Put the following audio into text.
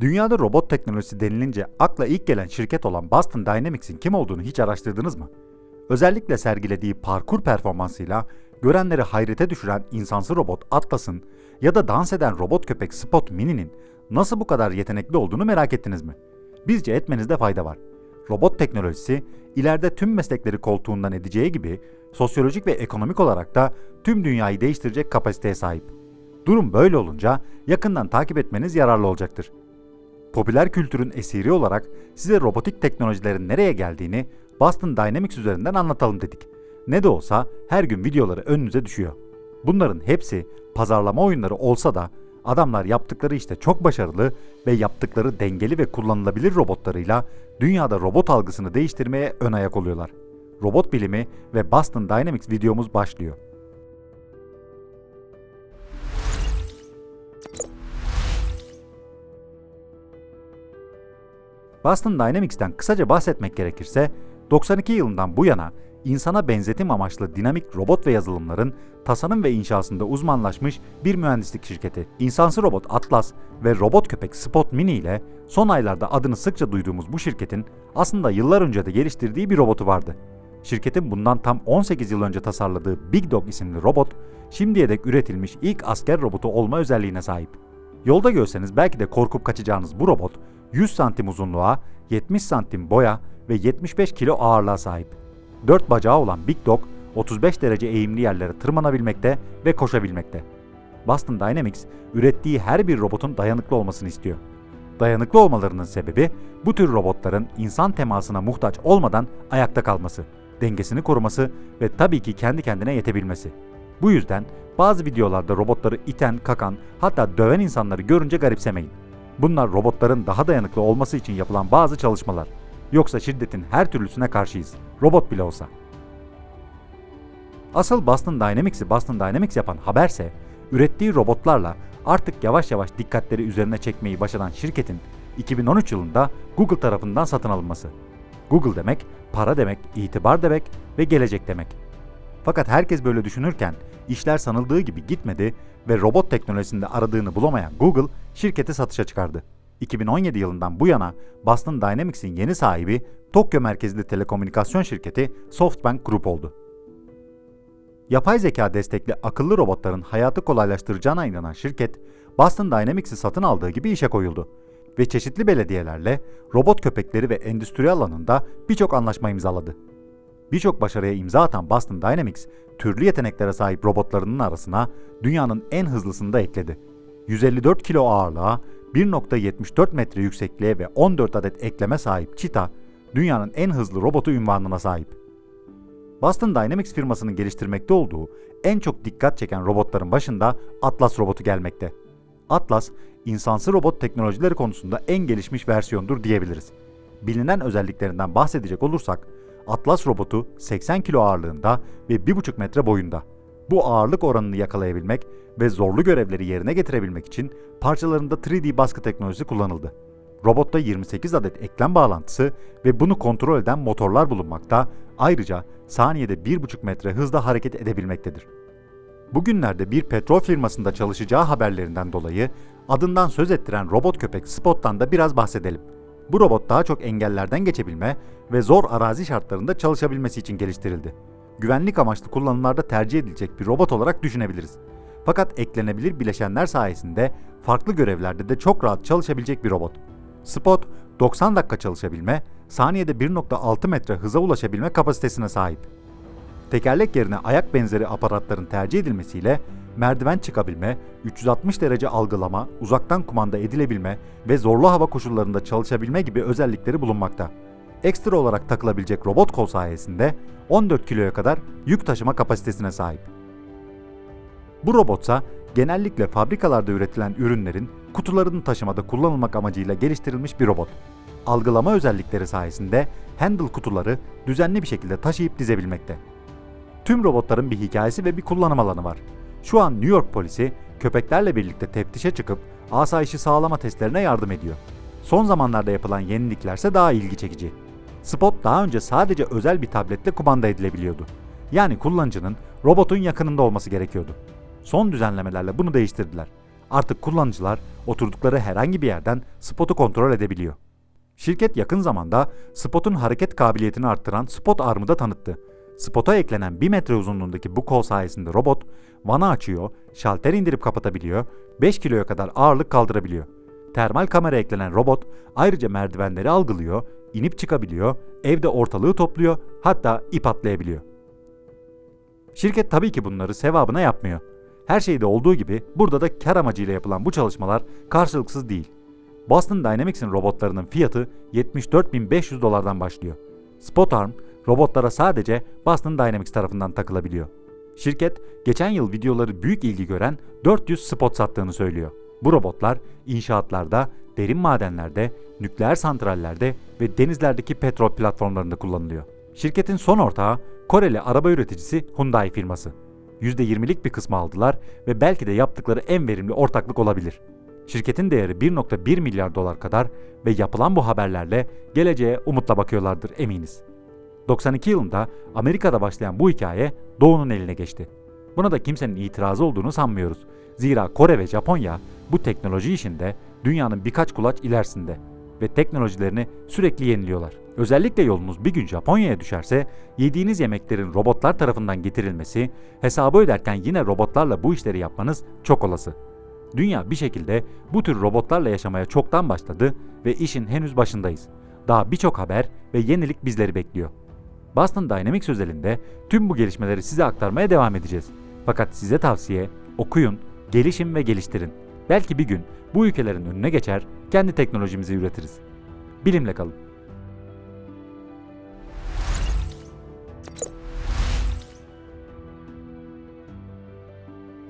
Dünyada robot teknolojisi denilince akla ilk gelen şirket olan Boston Dynamics'in kim olduğunu hiç araştırdınız mı? Özellikle sergilediği parkur performansıyla görenleri hayrete düşüren insansı robot Atlas'ın ya da dans eden robot köpek Spot Mini'nin nasıl bu kadar yetenekli olduğunu merak ettiniz mi? Bizce etmenizde fayda var. Robot teknolojisi ileride tüm meslekleri koltuğundan edeceği gibi sosyolojik ve ekonomik olarak da tüm dünyayı değiştirecek kapasiteye sahip. Durum böyle olunca yakından takip etmeniz yararlı olacaktır. Popüler kültürün esiri olarak size robotik teknolojilerin nereye geldiğini Boston Dynamics üzerinden anlatalım dedik. Ne de olsa her gün videoları önünüze düşüyor. Bunların hepsi pazarlama oyunları olsa da adamlar yaptıkları işte çok başarılı ve yaptıkları dengeli ve kullanılabilir robotlarıyla dünyada robot algısını değiştirmeye ön ayak oluyorlar. Robot bilimi ve Boston Dynamics videomuz başlıyor. Boston Dynamics'ten kısaca bahsetmek gerekirse, 92 yılından bu yana insana benzetim amaçlı dinamik robot ve yazılımların tasarım ve inşasında uzmanlaşmış bir mühendislik şirketi. İnsansı robot Atlas ve robot köpek Spot Mini ile son aylarda adını sıkça duyduğumuz bu şirketin aslında yıllar önce de geliştirdiği bir robotu vardı. Şirketin bundan tam 18 yıl önce tasarladığı Big Dog isimli robot, şimdiye dek üretilmiş ilk asker robotu olma özelliğine sahip. Yolda görseniz belki de korkup kaçacağınız bu robot 100 santim uzunluğa, 70 santim boya ve 75 kilo ağırlığa sahip. 4 bacağı olan Big Dog 35 derece eğimli yerlere tırmanabilmekte ve koşabilmekte. Boston Dynamics ürettiği her bir robotun dayanıklı olmasını istiyor. Dayanıklı olmalarının sebebi bu tür robotların insan temasına muhtaç olmadan ayakta kalması, dengesini koruması ve tabii ki kendi kendine yetebilmesi. Bu yüzden bazı videolarda robotları iten, kakan, hatta döven insanları görünce garipsemeyin. Bunlar robotların daha dayanıklı olması için yapılan bazı çalışmalar. Yoksa şiddetin her türlüsüne karşıyız. Robot bile olsa. Asıl Boston Dynamics'i Boston Dynamics yapan haberse, ürettiği robotlarla artık yavaş yavaş dikkatleri üzerine çekmeyi başaran şirketin 2013 yılında Google tarafından satın alınması. Google demek, para demek, itibar demek ve gelecek demek. Fakat herkes böyle düşünürken işler sanıldığı gibi gitmedi ve robot teknolojisinde aradığını bulamayan Google şirketi satışa çıkardı. 2017 yılından bu yana Boston Dynamics'in yeni sahibi Tokyo merkezli telekomünikasyon şirketi SoftBank Group oldu. Yapay zeka destekli akıllı robotların hayatı kolaylaştıracağına inanan şirket, Boston Dynamics'i satın aldığı gibi işe koyuldu ve çeşitli belediyelerle robot köpekleri ve endüstri alanında birçok anlaşma imzaladı. Birçok başarıya imza atan Boston Dynamics, türlü yeteneklere sahip robotlarının arasına dünyanın en hızlısını da ekledi. 154 kilo ağırlığa, 1.74 metre yüksekliğe ve 14 adet ekleme sahip Cheetah, dünyanın en hızlı robotu ünvanına sahip. Boston Dynamics firmasının geliştirmekte olduğu en çok dikkat çeken robotların başında Atlas robotu gelmekte. Atlas, insansı robot teknolojileri konusunda en gelişmiş versiyondur diyebiliriz. Bilinen özelliklerinden bahsedecek olursak, Atlas robotu 80 kilo ağırlığında ve 1,5 metre boyunda. Bu ağırlık oranını yakalayabilmek ve zorlu görevleri yerine getirebilmek için parçalarında 3D baskı teknolojisi kullanıldı. Robotta 28 adet eklem bağlantısı ve bunu kontrol eden motorlar bulunmakta, ayrıca saniyede 1,5 metre hızla hareket edebilmektedir. Bugünlerde bir petrol firmasında çalışacağı haberlerinden dolayı adından söz ettiren robot köpek Spot'tan da biraz bahsedelim. Bu robot daha çok engellerden geçebilme ve zor arazi şartlarında çalışabilmesi için geliştirildi. Güvenlik amaçlı kullanımlarda tercih edilecek bir robot olarak düşünebiliriz. Fakat eklenebilir bileşenler sayesinde farklı görevlerde de çok rahat çalışabilecek bir robot. Spot, 90 dakika çalışabilme, saniyede 1.6 metre hıza ulaşabilme kapasitesine sahip. Tekerlek yerine ayak benzeri aparatların tercih edilmesiyle merdiven çıkabilme, 360 derece algılama, uzaktan kumanda edilebilme ve zorlu hava koşullarında çalışabilme gibi özellikleri bulunmakta. Ekstra olarak takılabilecek robot kol sayesinde 14 kiloya kadar yük taşıma kapasitesine sahip. Bu robotsa genellikle fabrikalarda üretilen ürünlerin kutularını taşımada kullanılmak amacıyla geliştirilmiş bir robot. Algılama özellikleri sayesinde handle kutuları düzenli bir şekilde taşıyıp dizebilmekte. Tüm robotların bir hikayesi ve bir kullanım alanı var. Şu an New York polisi köpeklerle birlikte teftişe çıkıp asayişi sağlama testlerine yardım ediyor. Son zamanlarda yapılan yeniliklerse daha ilgi çekici. Spot daha önce sadece özel bir tabletle kumanda edilebiliyordu. Yani kullanıcının robotun yakınında olması gerekiyordu. Son düzenlemelerle bunu değiştirdiler. Artık kullanıcılar oturdukları herhangi bir yerden spotu kontrol edebiliyor. Şirket yakın zamanda Spot'un hareket kabiliyetini arttıran Spot Arm'ı da tanıttı. Spot'a eklenen 1 metre uzunluğundaki bu kol sayesinde robot vana açıyor, şalter indirip kapatabiliyor, 5 kiloya kadar ağırlık kaldırabiliyor. Termal kamera eklenen robot ayrıca merdivenleri algılıyor, inip çıkabiliyor, evde ortalığı topluyor, hatta ip atlayabiliyor. Şirket tabii ki bunları sevabına yapmıyor. Her şeyde olduğu gibi burada da kar amacıyla yapılan bu çalışmalar karşılıksız değil. Boston Dynamics'in robotlarının fiyatı 74.500 dolardan başlıyor. Spotarm, robotlara sadece Boston Dynamics tarafından takılabiliyor. Şirket, geçen yıl videoları büyük ilgi gören 400 spot sattığını söylüyor. Bu robotlar inşaatlarda, derin madenlerde, nükleer santrallerde ve denizlerdeki petrol platformlarında kullanılıyor. Şirketin son ortağı Koreli araba üreticisi Hyundai firması. %20'lik bir kısmı aldılar ve belki de yaptıkları en verimli ortaklık olabilir. Şirketin değeri 1.1 milyar dolar kadar ve yapılan bu haberlerle geleceğe umutla bakıyorlardır eminiz. 92 yılında Amerika'da başlayan bu hikaye Doğu'nun eline geçti. Buna da kimsenin itirazı olduğunu sanmıyoruz. Zira Kore ve Japonya bu teknoloji işinde dünyanın birkaç kulaç ilerisinde ve teknolojilerini sürekli yeniliyorlar. Özellikle yolunuz bir gün Japonya'ya düşerse yediğiniz yemeklerin robotlar tarafından getirilmesi, hesabı öderken yine robotlarla bu işleri yapmanız çok olası. Dünya bir şekilde bu tür robotlarla yaşamaya çoktan başladı ve işin henüz başındayız. Daha birçok haber ve yenilik bizleri bekliyor. Boston Dynamics özelinde tüm bu gelişmeleri size aktarmaya devam edeceğiz. Fakat size tavsiye okuyun, gelişin ve geliştirin. Belki bir gün bu ülkelerin önüne geçer, kendi teknolojimizi üretiriz. Bilimle kalın.